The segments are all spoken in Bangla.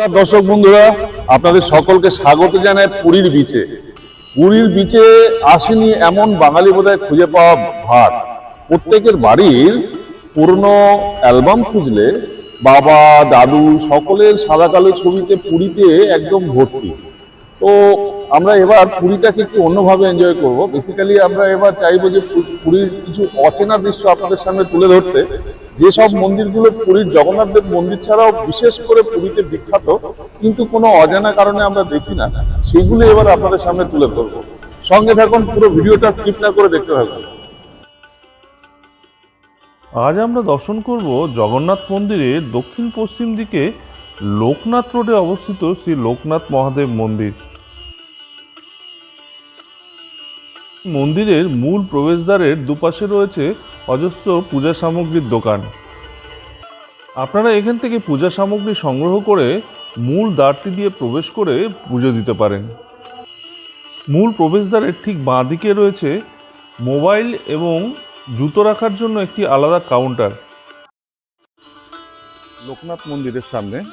নমস্কার দর্শক বন্ধুরা, আপনাদের সকলকে স্বাগত জানায় পুরীর বিচে পুরীর বিচে আসেনি এমন বাঙালি বোধহয় খুঁজে পাওয়া ভার। প্রত্যেকের বাড়ির পুরনো অ্যালবাম খুঁজলে বাবা, দাদু সকলের সাদা কালো ছবিতে পুরীতে একদম ভর্তি। তো আমরা এবার পুরীটাকে একটু অন্যভাবে এনজয় করব। বেসিক্যালি আমরা এবার চাইব যে পুরীর কিছু অচেনা দৃশ্য আপনাদের সামনে তুলে ধরতে। যেসব মন্দিরগুলো পুরীর জগন্নাথ দেব মন্দির ছাড়াও বিশেষ করে পুরীতে বিখ্যাত, কিন্তু কোনো অজানা কারণে আমরা দেখি না, সেগুলো এবার আপনাদের সামনে তুলে ধরবো। সঙ্গে থাকুন, পুরো ভিডিওটা স্কিপ না করে দেখতে থাকুন। আজ আমরা দর্শন করব জগন্নাথ মন্দিরের দক্ষিণ পশ্চিম দিকে লোকনাথ রোডে অবস্থিত শ্রী লোকনাথ মহাদেব মন্দির। মন্দিরের মূল প্রবেশদ্বারের দুপাশে রয়েছে অজস্র পূজা সামগ্রীর দোকান। আপনারা এখান থেকে পূজা সামগ্রী সংগ্রহ করে মূল দ্বারটি দিয়ে প্রবেশ করে পুজো দিতে পারেন। মূল প্রবেশদ্বারের ঠিক বাঁ দিকে রয়েছে মোবাইল এবং জুতো রাখার জন্য একটি আলাদা কাউন্টার। লোকনাথ মন্দিরের সামনে।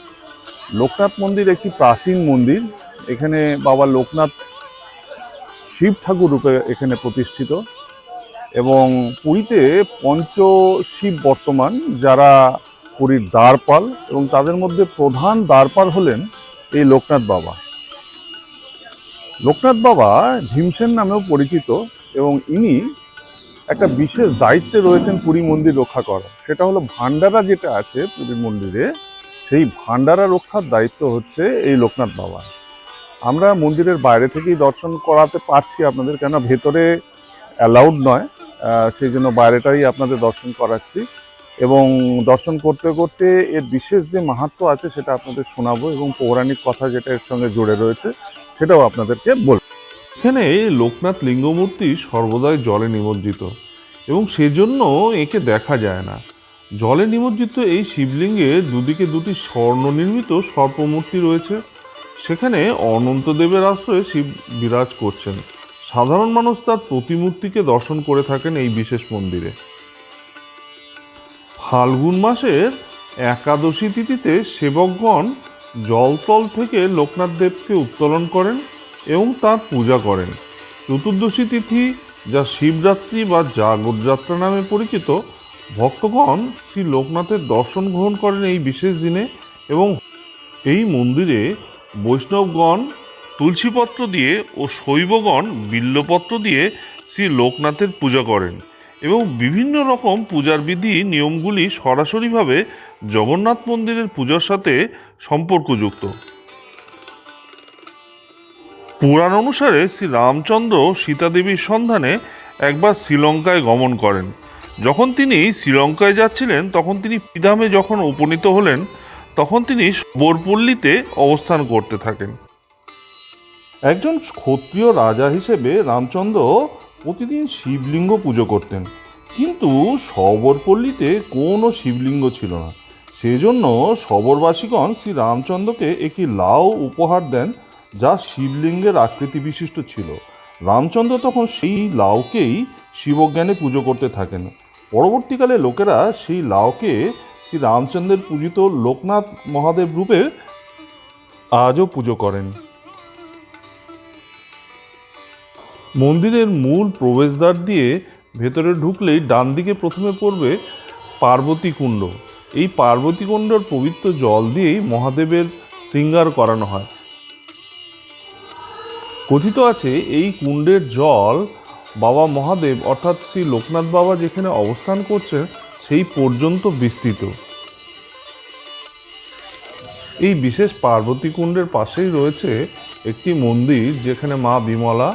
লোকনাথ মন্দির একটি প্রাচীন মন্দির। এখানে বাবা লোকনাথ শিব ঠাকুর রূপে এখানে প্রতিষ্ঠিত। এবং পুরীতে পঞ্চ শিব বর্তমান, যারা পুরীর দ্বারপাল এবং তাদের মধ্যে প্রধান দ্বারপাল হলেন এই লোকনাথ বাবা। লোকনাথ বাবা ভীমসেন নামেও পরিচিত এবং ইনি একটা বিশেষ দায়িত্বে রয়েছেন পুরী মন্দির রক্ষা করা সেটা হলো ভান্ডারা যেটা আছে পুরী মন্দিরে, সেই ভান্ডারা রক্ষার দায়িত্ব হচ্ছে এই লোকনাথ বাবা। আমরা মন্দিরের বাইরে থেকেই দর্শন করাতে পারছি আপনাদের কেন ভেতরে অ্যালাউড নয়। সেই জন্য বাইরেটাই আপনাদের দর্শন করাচ্ছি। এবং দর্শন করতে করতে এর বিশেষ যে মাহাত্ম্য আছে সেটা আপনাদের শোনাবো এবং পৌরাণিক কথা যেটা এর সঙ্গে জুড়ে রয়েছে, সেটাও আপনাদেরকে বলব এখানে লোকনাথ লিঙ্গমূর্তি সর্বদাই জলে নিমজ্জিত এবং সেজন্য একে দেখা যায় না। জলে নিমজ্জিত এই শিবলিঙ্গে দুদিকে দুটি স্বর্ণ নির্মিত সর্পমূর্তি রয়েছে। সেখানে অনন্তদেবের আশ্রয়ে শিব বিরাজ করছেন। সাধারণ মানুষ তার প্রতিমূর্তিকে দর্শন করে থাকেন এই বিশেষ মন্দিরে। ফাল্গুন মাসের একাদশী তিথিতে সেবকগণ জলতল থেকে লোকনাথ দেবকে উত্তোলন করেন এবং তার পূজা করেন। চতুর্দশী তিথি, যা শিবরাত্রি বা জাগরযাত্রা নামে পরিচিত, ভক্তগণ শ্রী লোকনাথের দর্শন গ্রহণ করেন এই বিশেষ দিনে এবং এই মন্দিরে বৈষ্ণবগণ তুলসীপত্র দিয়ে ও শৈবগণ বিল্লপত্র দিয়ে শ্রী লোকনাথের পূজা করেন এবং বিভিন্ন রকম পূজার বিধি, নিয়মগুলি সরাসরিভাবে জগন্নাথ মন্দিরের পূজার সাথে সম্পর্কযুক্ত। পুরাণ অনুসারে শ্রী রামচন্দ্র সীতাদেবীর সন্ধানে একবার শ্রীলঙ্কায় গমন করেন। যখন তিনি শ্রীলঙ্কায় যাচ্ছিলেন, তখন তিনি পিধামে যখন উপনীত হলেন, তখন তিনি বোরপল্লীতে অবস্থান করতে থাকেন। একজন ক্ষত্রিয় রাজা হিসেবে রামচন্দ্র প্রতিদিন শিবলিঙ্গ পুজো করতেন। কিন্তু সবরপল্লীতে কোনো শিবলিঙ্গ ছিল না। সেজন্য সবরবাসীগণ শ্রী রামচন্দ্রকে একটি লাউ উপহার দেন যা শিবলিঙ্গের আকৃতি বিশিষ্ট ছিল। রামচন্দ্র তখন সেই লাউকেই শিবজ্ঞানে পুজো করতে থাকেন। পরবর্তীকালে লোকেরা সেই লাউকে শ্রী রামচন্দ্রের পূজিত লোকনাথ মহাদেব রূপে আজও পুজো করেন। মন্দিরের মূল প্রবেশদ্বার দিয়ে ভেতরে ঢুকলেই ডান দিকে প্রথমে পড়বে পার্বতী কুণ্ড। এই পার্বতী কুণ্ডর পবিত্র জল দিয়েই মহাদেবের শৃঙ্গার করানো হয়। কথিত আছে, এই কুণ্ডের জল বাবা মহাদেব, অর্থাৎ শ্রী লোকনাথ বাবা যেখানে অবস্থান করছে সেই পর্যন্ত বিস্তৃত। এই বিশেষ পার্বতী কুণ্ডের পাশেই রয়েছে একটি মন্দির, যেখানে মা বিমলা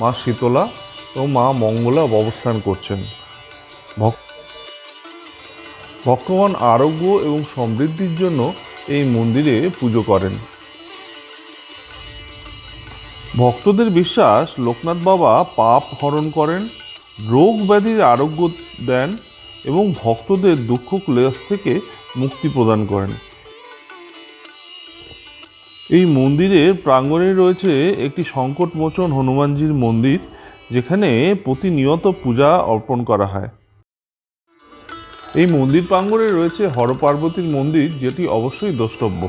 মা শীতলা ও মা মঙ্গলা অবস্থান করছেন। ভক্তগণ আরোগ্য এবং সমৃদ্ধির জন্য এই মন্দিরে পুজো করেন। ভক্তদের বিশ্বাস, লোকনাথ বাবা পাপ হরণ করেন, রোগ ব্যাধির আরোগ্য দেন এবং ভক্তদের দুঃখ, ক্লেশ থেকে মুক্তি প্রদান করেন। এই মন্দিরের প্রাঙ্গণে রয়েছে একটি সংকটমোচন হনুমানজির মন্দির, যেখানে প্রতিনিয়ত পূজা অর্পণ করা হয়। এই মন্দির প্রাঙ্গণে রয়েছে হরপার্বতীর মন্দির, যেটি অবশ্যই দ্রষ্টব্য।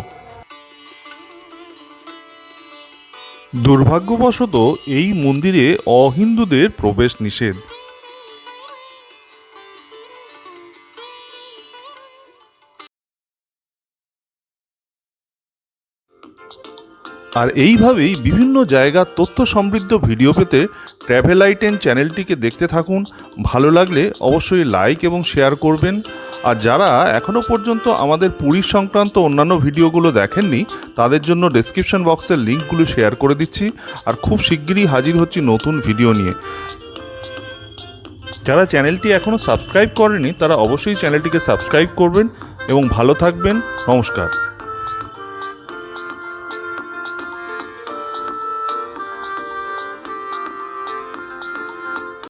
দুর্ভাগ্যবশত এই মন্দিরে অহিন্দুদের প্রবেশ নিষেধ। আর এইভাবেই বিভিন্ন জায়গার তথ্য সমৃদ্ধ ভিডিও পেতে ট্র্যাভেল আইটেন চ্যানেলটিকে দেখতে থাকুন। ভালো লাগলে অবশ্যই লাইক এবং শেয়ার করবেন। আর যারা এখনও পর্যন্ত আমাদের পুরী সংক্রান্ত অন্যান্য ভিডিওগুলো দেখেননি, তাদের জন্য ডেসক্রিপশন বক্সের লিঙ্কগুলো শেয়ার করে দিচ্ছি। আর খুব শিগগিরই হাজির হচ্ছি নতুন ভিডিও নিয়ে। যারা চ্যানেলটি এখনও সাবস্ক্রাইব করেনি, তারা অবশ্যই চ্যানেলটিকে সাবস্ক্রাইব করবেন এবং ভালো থাকবেন। নমস্কার।